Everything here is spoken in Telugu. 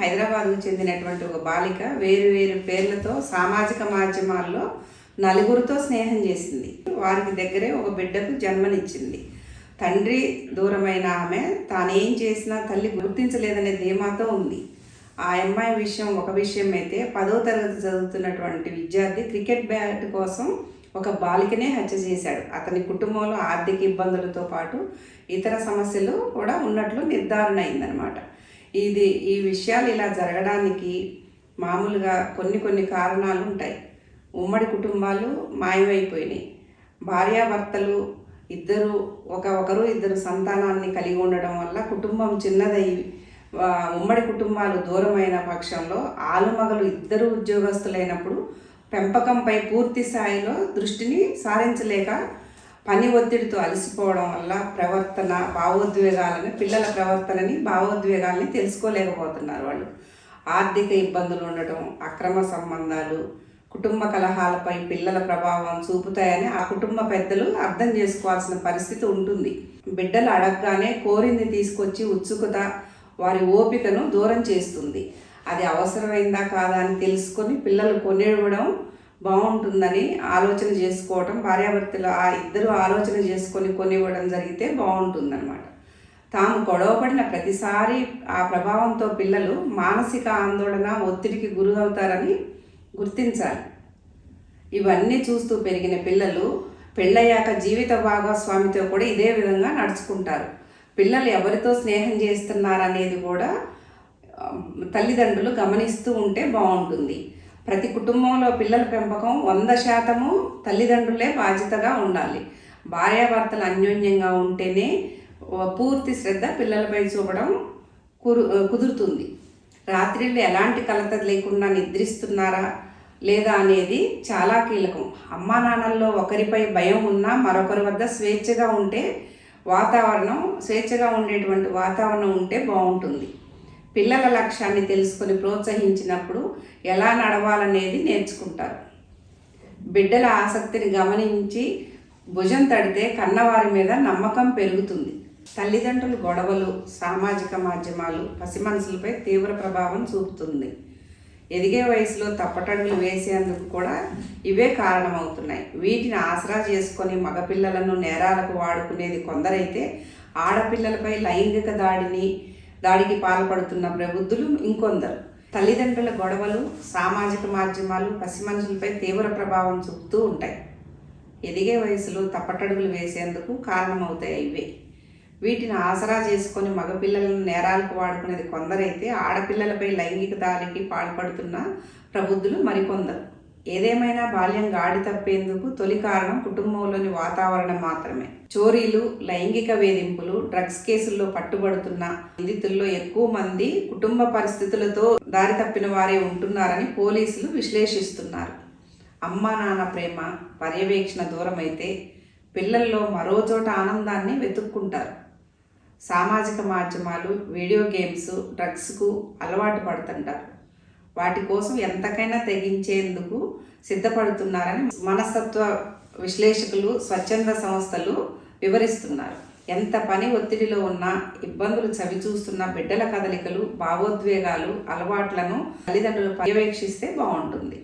హైదరాబాద్కు చెందినటువంటి ఒక బాలిక వేరు వేరు పేర్లతో సామాజిక మాధ్యమాల్లో నలుగురితో స్నేహం చేసింది. వారికి దగ్గరే ఒక బిడ్డకు జన్మనిచ్చింది. తండ్రి దూరమైన ఆమె తానేం చేసినా తల్లి గుర్తించలేదనే ధీమాతో ఉంది. ఆ అమ్మాయి విషయం ఒక విషయం అయితే పదో తరగతి చదువుతున్నటువంటి విద్యార్థి క్రికెట్ బ్యాట్ కోసం ఒక బాలికనే హత్య చేశాడు. అతని కుటుంబంలో ఆర్థిక ఇబ్బందులతో పాటు ఇతర సమస్యలు కూడా ఉన్నట్లు నిర్ధారణ అయిందనమాట ఇది ఈ విషయాలు ఇలా జరగడానికి మామూలుగా కొన్ని కొన్ని కారణాలు ఉంటాయి. ఉమ్మడి కుటుంబాలు మాయమైపోయినాయి. భార్యాభర్తలు ఇద్దరు ఒక ఒకరు ఇద్దరు సంతానాన్ని కలిగి ఉండడం వల్ల కుటుంబం చిన్నదై ఉమ్మడి కుటుంబాలు దూరమైన పక్షంలో ఆలుమగలు ఇద్దరు ఉద్యోగస్తులైనప్పుడు పెంపకంపై పూర్తి స్థాయిలో దృష్టిని సారించలేక పని ఒత్తిడితో అలసిపోవడం వల్ల ప్రవర్తన భావోద్వేగాలని పిల్లల ప్రవర్తనని భావోద్వేగాలని తెలుసుకోలేకపోతున్నారు వాళ్ళు. ఆర్థిక ఇబ్బందులు ఉండటం అక్రమ సంబంధాలు కుటుంబ కలహాలపై పిల్లల ప్రభావం చూపుతాయని ఆ కుటుంబ పెద్దలు అర్థం చేసుకోవాల్సిన పరిస్థితి ఉంటుంది. బిడ్డలు అడగగానే కోరింది తీసుకొచ్చి ఉత్సుకత వారి ఓపికను దూరం చేస్తుంది. అది అవసరమైందా కాదా అని తెలుసుకొని పిల్లలు కొనివ్వడం బాగుంటుందని ఆలోచన చేసుకోవటం భార్యాభర్తలు ఆ ఇద్దరు ఆలోచన చేసుకొని కొనివ్వడం జరిగితే బాగుంటుందన్నమాట. తాము గొడవపడిన ప్రతిసారి ఆ ప్రభావంతో పిల్లలు మానసిక ఆందోళన ఒత్తిడికి గురి అవుతారని గుర్తించాలి. ఇవన్నీ చూస్తూ పెరిగిన పిల్లలు పెళ్ళయ్యాక జీవిత భాగస్వామితో కూడా ఇదే విధంగా నడుచుకుంటారు. పిల్లలు ఎవరితో స్నేహం చేస్తున్నారనేది కూడా తల్లిదండ్రులు గమనిస్తూ ఉంటే బాగుంటుంది. ప్రతి కుటుంబంలో పిల్లల పెంపకం వంద శాతము తల్లిదండ్రులే బాధ్యతగా ఉండాలి. భార్యాభర్తలు అన్యోన్యంగా ఉంటేనే పూర్తి శ్రద్ధ పిల్లలపై చూపడం కురు కుదురుతుంది. రాత్రిళ్ళు ఎలాంటి కలత లేకుండా నిద్రిస్తున్నారా లేదా అనేది చాలా కీలకం. అమ్మా నాన్నల్లో ఒకరిపై భయం ఉన్నా మరొకరి వద్ద స్వేచ్ఛగా ఉంటే వాతావరణం స్వేచ్ఛగా ఉండేటువంటి వాతావరణం ఉంటే బాగుంటుంది. పిల్లల లక్ష్యాన్ని తెలుసుకొని ప్రోత్సహించినప్పుడు ఎలా నడవాలనేది నేర్చుకుంటారు. బిడ్డల ఆసక్తిని గమనించి భుజం తడితే కన్నవారి మీద నమ్మకం పెరుగుతుంది. తల్లిదండ్రుల గొడవలు సామాజిక మాధ్యమాలు పసిమనసులపై తీవ్ర ప్రభావం చూపుతుంది. ఎదిగే వయసులో తప్పటడుగులు వేసేందుకు కూడా ఇవే కారణమవుతున్నాయి. వీటిని ఆసరా చేసుకొని మగపిల్లలను నేరాలకు వాడుకునేది కొందరైతే ఆడపిల్లలపై లైంగిక దాడిని దాడికి పాల్పడుతున్న ప్రబుద్ధులు ఇంకొందరు. తల్లిదండ్రుల గొడవలు సామాజిక మాధ్యమాలు పసి మనుషులపై తీవ్ర ప్రభావం చూపుతూ ఉంటాయి. ఎదిగే వయసులో తప్పటడుగులు వేసేందుకు కారణమవుతాయి ఇవే. వీటిని ఆసరా చేసుకొని మగపిల్లలను నేరాలకు వాడుకునేది కొందరైతే ఆడపిల్లలపై లైంగిక దాడికి పాల్పడుతున్న ప్రబుద్ధులు మరికొందరు. ఏదేమైనా బాల్యం గాడి తప్పేందుకు తొలి కారణం కుటుంబంలోని వాతావరణం మాత్రమే. చోరీలు లైంగిక వేధింపులు డ్రగ్స్ కేసుల్లో పట్టుబడుతున్న నిందితుల్లో ఎక్కువ మంది కుటుంబ పరిస్థితులతో దారి తప్పిన వారే ఉంటున్నారని పోలీసులు విశ్లేషిస్తున్నారు. అమ్మా నాన్న ప్రేమ పర్యవేక్షణ దూరమైతే పిల్లల్లో మరో చోట ఆనందాన్ని వెతుక్కుంటారు. సామాజిక మాధ్యమాలు వీడియో గేమ్స్ డ్రగ్స్కు అలవాటు పడుతుంటారు. వాటి కోసం ఎంతకైనా తెగించేందుకు సిద్ధపడుతున్నారని మనస్తత్వ విశ్లేషకులు స్వచ్ఛంద సంస్థలు వివరిస్తున్నారు. ఎంత పని ఒత్తిడిలో ఉన్నా ఇబ్బందులు చవిచూస్తున్న బిడ్డల కదలికలు భావోద్వేగాలు అలవాట్లను తల్లిదండ్రులు పర్యవేక్షిస్తే బాగుంటుంది.